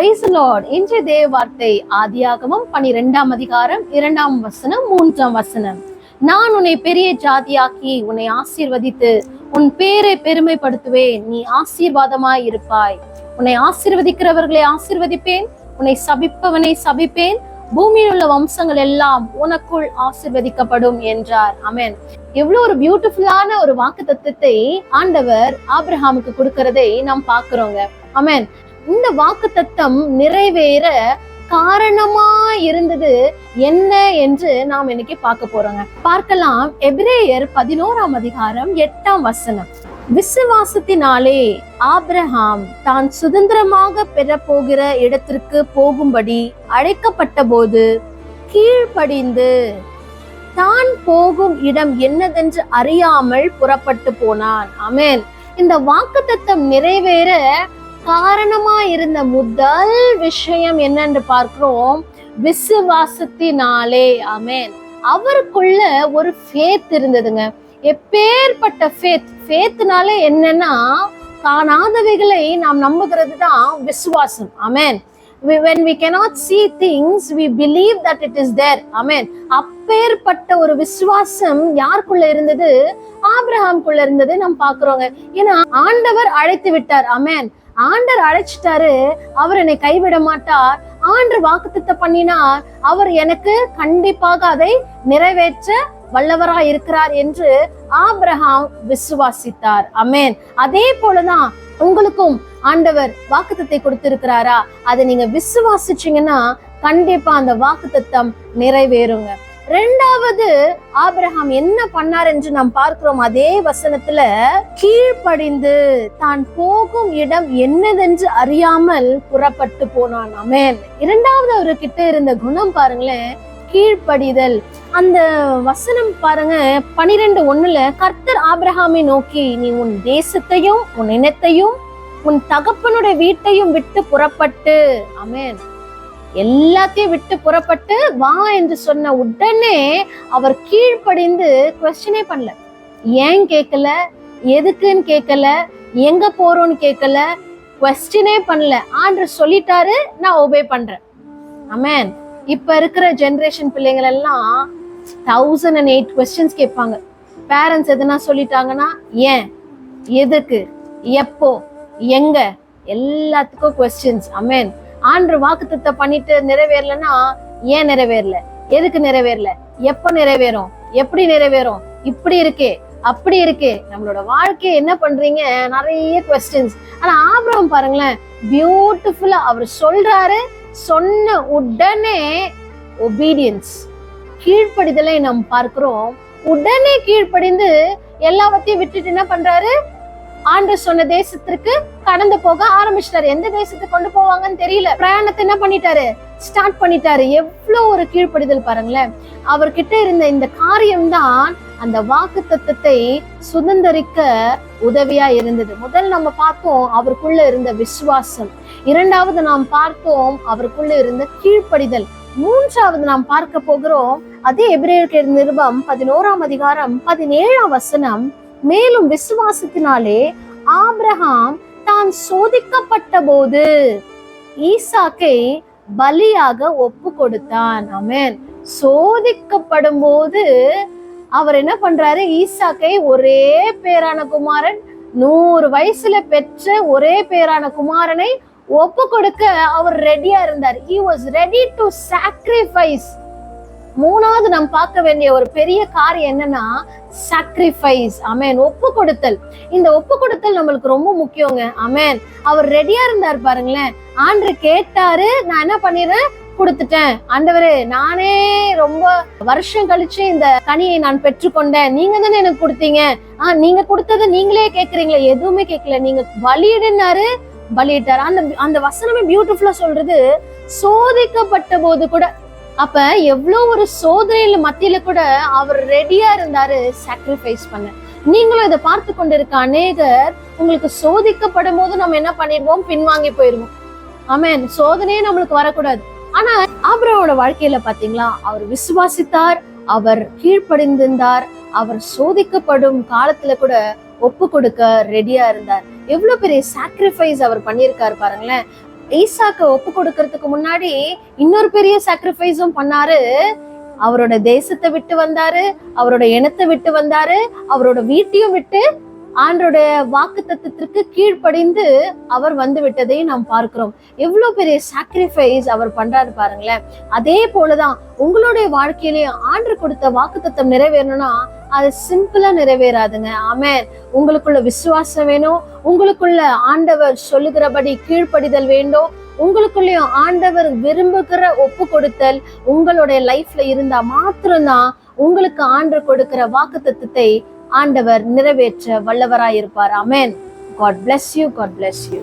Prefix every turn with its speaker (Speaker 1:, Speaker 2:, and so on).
Speaker 1: Price Lord இன்றைய தேவ வார்த்தை ஆதியாகமம் பனிரெண்டாம் அதிகாரம் இரண்டாம் வசனம் மூன்றாம் வசனம். நான் உன்னை பெரிய ஜாதியாக்கி உன்னை ஆசீர்வதித்து உன் பேரை பெருமைப்படுத்துவேன். நீ ஆசீர்வாதமாய் இருப்பாய். உன்னை ஆசீர்வதிக்கிறவர்களை ஆசீர்வதிப்பேன். உன்னை சபிப்பவனை சபிப்பேன். பூமியில் உள்ள வம்சங்கள் எல்லாம் உனக்குள் ஆசிர்வதிக்கப்படும் என்றார். அமேன் எவ்வளவு ஒரு பியூட்டிஃபுல்லான ஒரு வாக்கு தத்துவத்தை ஆண்டவர் ஆப்ரஹாமுக்கு கொடுக்கறதை நாம் பாக்குறோங்க அமேன் இந்த வாக்கு தத்தம் நிறைவேற காரணமா இருந்தது என்ன என்று நாம் இன்னைக்கு பார்க்க போறோங்க. பார்க்கலாம் எபிரேயர் பதினோராம் அதிகாரம் எட்டாம் வசனம். விசுவாசத்தினாலே ஆப்ரஹாம் தான் சுதந்திரமாக பெற போகிற இடத்திற்கு போகும்படி அழைக்கப்பட்ட போது கீழ்ப்படிந்து தான் போகும் இடம் என்னதென்று அறியாமல் புறப்பட்டு போனான். அமேன் இந்த வாக்குத்தத்தம் நிறைவேற காரணமா இருந்த முதல் விஷயம் என்னன்னு பார்க்கிறோம். விசுவாசத்தினாலே. அமேன் அவருக்குள்ள ஒரு ஃபேத் இருந்ததுங்க. எப்பேற்பட்ட ஃபேத் ஃபேத்னாலே என்னன்னா காணாதவைகளை நாம் நம்புகிறது தான் விசுவாசம் அமேன் when we cannot see things we believe that it is there. amen அப்பேற்பட்ட ஒரு விசுவாசம் யாருக்குள்ள இருந்தது? ஆபிரஹாம்குள்ள இருந்தது நாம் பாக்குறோங்க ஏன்னா ஆண்டவர் அழைத்து விட்டார் அமேன் ஆண்டர் அழைச்சிட்டாரு அவர் என்னை கைவிட மாட்டார். ஆண்டு வாக்குத்தத்த பண்ணினார். அவர் எனக்கு கண்டிப்பாக அதை நிறைவேற்ற வல்லவராய் இருக்கிறார் என்று ஆப்ரஹாம் விசுவாசித்தார். அமேன் அதே போலதான் உங்களுக்கும் ஆண்டவர் வாக்குத்தத்தை கொடுத்திருக்கிறாரா? அதை நீங்க விசுவாசிச்சீங்கன்னா கண்டிப்பா அந்த வாக்குத்தத்தம் நிறைவேறுங்க. ரெண்டாவது ஆபிரகாம் என்ன பண்ணார் என்று நாம் பார்க்கிறோம். அதே வசனத்துல கீழ்ப்படிந்து தான் போகும் இடம் என்னதென்று அறியாமல் புறப்பட்டு போனான். அமேன் இரண்டாவது அவர்கிட்ட இருந்த குணம் பாருங்களேன் கீழ்ப்படிதல். அந்த வசனம் பாருங்க பனிரெண்டு ஒண்ணுல கர்த்தர் ஆபிரகாமை நோக்கி நீ உன் தேசத்தையும் உன் இனத்தையும் உன் தகப்பனுடைய வீட்டையும் விட்டு புறப்பட்டு. அமேன் எல்லாத்தையும் விட்டு புறப்பட்டு வா என்று சொன்ன உடனே அவர் கீழ்ப்படிந்து கொஸ்டினே பண்ணல. ஏன் கேட்கல எதுக்குன்னு கேட்கல எங்க போறோம்னு கேட்கல கொஸ்டினே பண்ணல. ஆண்டு சொல்லிட்டாரு நான் ஒபே பண்றேன். அமேன் இப்ப இருக்கிற ஜென்ரேஷன் பிள்ளைங்கள் எல்லாம் தௌசண்ட் அண்ட் எயிட் கொஸ்டின்ஸ் கேட்பாங்க. பேரண்ட்ஸ் எதுனா சொல்லிட்டாங்கன்னா ஏன்? எதுக்கு? எப்போ? எங்க? எல்லாத்துக்கும் கொஸ்டின்ஸ் அமேன் ஆண்டு வாக்குத்தத்தை பண்ணிட்டு நிறைவேறலன்னா ஏன் நிறைவேறல? எதுக்கு நிறைவேறல? எப்ப நிறைவேறும்? எப்படி நிறைவேறும்? இப்படி இருக்கே அப்படி இருக்கே. நம்மளோட வாழ்க்கையை என்ன பண்றீங்க? நிறைய கொஸ்டின்ஸ் ஆனா ஆபரம் பாருங்களேன் பியூட்டிஃபுல்லா அவர் சொல்றாரு சொன்ன உடனே ஒபீடியன்ஸ் கீழ்ப்படிதலை நாம் பார்க்கிறோம். உடனே கீழ்ப்படிந்து எல்லாவற்றையும் விட்டுட்டு என்ன பண்றாரு? ஆண்டு சொன்ன தேசத்திற்கு கடந்து போக ஆரம்பிச்சிட்டாரு. எந்த தேசத்துக்கு கொண்டு போவாங்கன்னு தெரியல. பிரயாணத்தை என்ன பண்ணிட்டாரு? ஸ்டார்ட் பண்ணிட்டாரு. எவ்வளவு ஒரு கீழ்ப்படிதல் பாருங்களேன். அவர்கிட்ட இருந்த இந்த காரியம்தான் அந்த வாக்கு தத்துவத்தை சுதந்திரிக்க உதவியா இருந்தது. முதல் நம்ம பார்த்தோம் அவருக்குள்ள இருந்த விசுவாசம். இரண்டாவது நாம் பார்த்தோம் அவருக்குள்ள இருந்த கீழ்ப்படிதல். மூன்றாவது நாம் பார்க்க போகிறோம் அதே எபிரேயருக்கு நிருபம் பதினோராம் அதிகாரம் பதினேழாம் வசனம் மேலும் விசுவாசத்தினாலே ஆபிரகாம் தான் சோதிக்கப்பட்ட போது ஈசாக்கை பலியாக ஒப்பு கொடுத்தான். அமேன் சோதிக்கப்படும் போது அவர் என்ன பண்றாரு? ஈசாக்கை ஒரே பேரான குமாரன் நூறு வயசுல பெற்ற ஒரே பேரான குமாரனை ஒப்பு கொடுக்க அவர் ரெடியா இருந்தார். He was ready to sacrifice மூணாவது நாம் பார்க்க வேண்டிய ஒரு பெரிய காரியம் என்னன்னா சாக்ரிஃபைஸ் அமேன் ஒப்பு கொடுத்தல் இந்த ஒப்பு கொடுத்தல் நம்மளுக்கு ரொம்ப முக்கியங்க அமேன் அவர் ரெடியா இருந்தார் பாருங்களேன். ஆண்டு கேட்டாரு நான் என்ன பண்ணிடுறேன் கொடுத்துட்டேன். ஆண்டவரே நானே ரொம்ப வருஷம் கழிச்சு இந்த கனியை நான் பெற்றுக்கொண்டேன். நீங்க தானே எனக்கு கொடுத்தீங்க. ஆஹ் நீங்க கொடுத்ததை நீங்களே கேக்குறீங்களே. எதுவுமே கேட்கல நீங்க பலியிடுனாரு பலியிட்டார். அந்த அந்த வசனமே பியூட்டிஃபுல்லா சொல்றது சோதிக்கப்பட்ட போது கூட அப்ப எவ்வளவு ஒரு சோதனையில மத்தியில கூட அவர் ரெடியா இருந்தாரு சாக்ரிஃபைஸ் பண்ண. நீங்களும் இதை பார்த்து கொண்டிருக்க அநேகர் உங்களுக்கு சோதிக்கப்படும் போது நம்ம என்ன பண்ணிடுவோம் பின்வாங்கி போயிருவோம். ஆமேன் சோதனையே நம்மளுக்கு வரக்கூடாது. ஆனா ஆபிரவோட வாழ்க்கையில பாத்தீங்களா? அவர் விசுவாசித்தார் அவர் கீழ்ப்படிந்திருந்தார் அவர் சோதிக்கப்படும் காலத்துல கூட ஒப்பு கொடுக்க ரெடியா இருந்தார். எவ்வளவு பெரிய சாக்ரிஃபைஸ் அவர் பண்ணியிருக்காரு பாருங்களேன். ஈசாக்கு ஒப்பு கொடுக்கறதுக்கு முன்னாடி இன்னொரு பெரிய சாக்ரிஃபைஸும் பண்ணாரு. அவரோட தேசத்தை விட்டு வந்தாரு அவரோட இனத்தை விட்டு வந்தாரு அவரோட வீட்டையும் விட்டு ஆண்டோடைய வாக்கு தத்துவத்திற்கு கீழ்ப்படிந்து அவர் வந்து விட்டதையும் நாம் பார்க்கிறோம். எவ்வளவு பெரிய சாக்ரிஃபைஸ் அவர் பண்றாரு பாருங்களேன். அதே போலதான் உங்களுடைய வாழ்க்கையிலையும் ஆண்டு கொடுத்த வாக்கு தத்துவம் நிறைவேறணும்னா அது சிம்பிளா நிறைவேறாதுங்க. ஆமென் உங்களுக்குள்ள விசுவாசம் வேணும். உங்களுக்குள்ள ஆண்டவர் சொல்லுகிறபடி கீழ்ப்படிதல் வேண்டும். உங்களுக்குள்ளேயும் ஆண்டவர் விரும்புகிற ஒப்பு கொடுத்தல் உங்களுடைய லைஃப்ல இருந்தா மாத்திரம்தான் உங்களுக்கு ஆண்டு கொடுக்கிற வாக்கு தத்துவத்தை ஆண்டவர் நிறைவேற்ற வல்லவராயிருப்பார். Amen God bless you God bless you